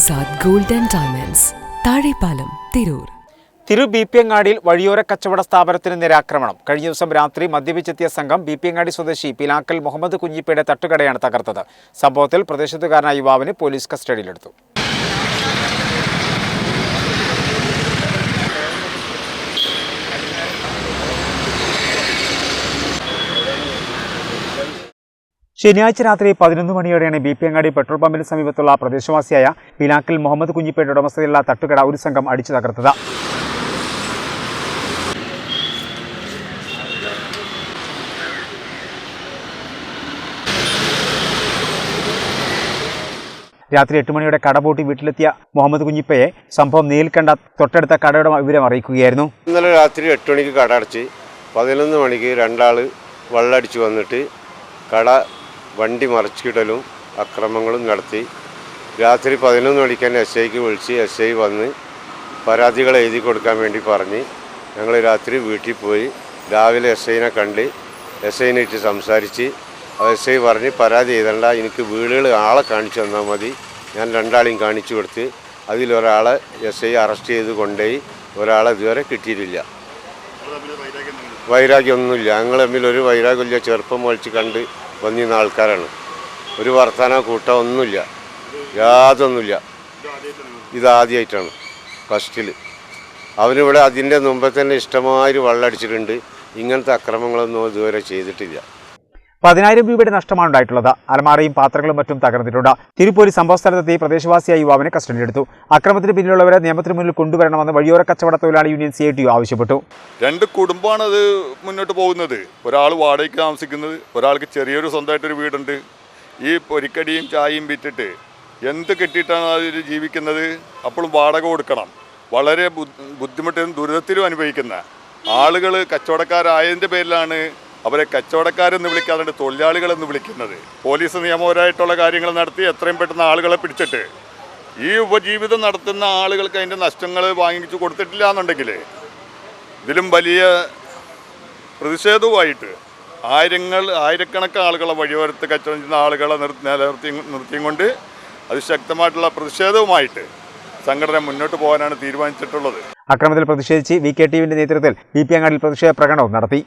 Azad gold and diamonds Thazhepalam Tirur. തിരു B P അങ്ങാടിയിൽ വഴിയോര കച്ചവട സ്ഥാപനത്തിന് നിരാക്രമണം കഴിഞ്ഞ ദിവസം രാത്രി മദ്യപിച്ചെത്തിയ സംഘം ബി പി അങ്ങാടി സ്വദേശി പിലാക്കൽ മുഹമ്മദ് കുഞ്ഞിപ്പയുടെ തട്ടുകടയാണ് തകർത്തത്. സംഭവത്തിൽ പ്രദേശത്തുകാരനായ യുവാവിന് പോലീസ് കസ്റ്റഡിയിലെടുത്തു. ശനിയാഴ്ച രാത്രി പതിനൊന്ന് മണിയോടെയാണ് ബി പി അങ്ങാടി പെട്രോൾ പമ്പിന് സമീപത്തുള്ള പ്രദേശവാസിയായ പിലാക്കൽ മുഹമ്മദ് കുഞ്ഞിപ്പേട്ട ഉടമസ്ഥതയിലുള്ള തട്ടുകട ഒരു സംഘം അടിച്ചു തകർത്തത്. രാത്രി എട്ട് മണിയോടെ കട പൂട്ടി വീട്ടിലെത്തിയ മുഹമ്മദ് കുഞ്ഞിപ്പയെ സംഭവം നേരിൽ കണ്ട തൊട്ടടുത്ത കടയുടെ വിവരം അറിയിക്കുകയായിരുന്നു. ഇന്നലെ രാത്രി എട്ട് മണിക്ക് കട അടച്ച് പതിനൊന്ന് മണിക്ക് രണ്ടാൾ വെള്ളടിച്ച് വന്നിട്ട് കട വണ്ടി മറിച്ചിടലും അക്രമങ്ങളും നടത്തി. രാത്രി പതിനൊന്ന് മണിക്ക് തന്നെ എസ് ഐക്ക് വിളിച്ച് എസ് ഐ വന്ന് പരാതികൾ എഴുതി കൊടുക്കാൻ വേണ്ടി പറഞ്ഞ് ഞങ്ങൾ രാത്രി വീട്ടിൽ പോയി. രാവിലെ എസ് ഐനെ കണ്ട് എസ് ഐനെ ഇട്ട് സംസാരിച്ച് എസ് ഐ പറഞ്ഞ് പരാതി എഴുതണ്ട എനിക്ക് വീടുകൾ ആളെ കാണിച്ചു തന്നാൽ മതി. ഞാൻ രണ്ടാളെയും കാണിച്ചു കൊടുത്ത് അതിലൊരാളെ എസ് ഐ അറസ്റ്റ് ചെയ്ത് കൊണ്ടുപോയി ഒരാളെ ഇതുവരെ കിട്ടിയിട്ടില്ല. വൈരാഗ്യമൊന്നുമില്ല ഞങ്ങൾ തമ്മിൽ ഒരു വൈരാഗ്യമില്ല. ചെറുപ്പം വലിച്ച് കണ്ട് വന്നിരുന്ന ആൾക്കാരാണ്. ഒരു വർത്തമാന കൂട്ടം ഒന്നുമില്ല. യാതൊന്നുമില്ല. ഇതാദ്യമായിട്ടാണ് ഫസ്റ്റിൽ അവനിവിടെ അതിന്റെ മുമ്പേ തന്നെ ഇഷ്ടമായൊരു വെള്ളമടിച്ചിട്ടുണ്ട് ഇങ്ങനത്തെ അക്രമങ്ങളൊന്നും ഇതുവരെ ചെയ്തിട്ടില്ല. പതിനായിരം രൂപയുടെ നഷ്ടമാണ് ഉണ്ടായിട്ടുള്ളത്. അലമാറയും പാത്രങ്ങളും മറ്റും തകർന്നിട്ടുണ്ട്. തിരുപ്പൂരി സംഭവ സംഭവസ്ഥലത്തെത്തി പ്രദേശവാസിയായ യുവാവിനെ കസ്റ്റഡിയിലെടുത്തു അക്രമത്തിന് പിന്നിലുള്ളവരെ നിയമത്തിന് മുന്നിൽ കൊണ്ടുവരണമെന്ന് വഴിയോര കച്ചവട തൊഴിലാളി യൂണിയൻ സി ആവശ്യപ്പെട്ടു. രണ്ട് കുടുംബമാണ് അത് മുന്നോട്ട് പോകുന്നത്. ഒരാൾ വാടകയ്ക്ക് താമസിക്കുന്നത് ഒരാൾക്ക് ചെറിയൊരു സ്വന്തമായിട്ടൊരു വീടുണ്ട്. ഈ പൊരിക്കടിയും ചായയും വിറ്റിട്ട് എന്ത് കിട്ടിയിട്ടാണ് അതിൽ ജീവിക്കുന്നത്? അപ്പോഴും വാടക കൊടുക്കണം. വളരെ ബുദ്ധിമുട്ടും ബുദ്ധിമുട്ടിലും ദുരിതത്തിലും അനുഭവിക്കുന്ന ആളുകൾ കച്ചവടക്കാരായതിന്റെ പേരിലാണ് അവരെ കച്ചവടക്കാരെന്ന് വിളിക്കാതെ തൊഴിലാളികളെന്ന് വിളിക്കുന്നത്. പോലീസ് നിയമപരമായിട്ടുള്ള കാര്യങ്ങൾ നടത്തി എത്രയും പെട്ടെന്ന് ആളുകളെ പിടിച്ചിട്ട് ഈ ഉപജീവിതം നടത്തുന്ന ആളുകൾക്ക് അതിന്റെ നഷ്ടങ്ങൾ വാങ്ങിച്ചു കൊടുത്തിട്ടില്ല എന്നുണ്ടെങ്കിൽ ഇതിലും വലിയ പ്രതിഷേധവുമായിട്ട് ആയിരങ്ങൾ ആയിരക്കണക്കിന് ആളുകളെ വഴിയോരത്ത് കച്ചവടം ചെയ്യുന്ന ആളുകളെ നിർ നിലനിർത്തി നിർത്തിയും കൊണ്ട് അതിശക്തമായിട്ടുള്ള പ്രതിഷേധവുമായിട്ട് സംഘടന മുന്നോട്ട് പോകാനാണ് തീരുമാനിച്ചിട്ടുള്ളത്. അക്രമത്തിൽ പ്രതിഷേധിച്ച് വി കെ ടി യുവിന്റെ നേതൃത്വത്തിൽ ബി പി അങ്ങാടിയിൽ പ്രതിഷേധ പ്രകടനവും നടത്തി.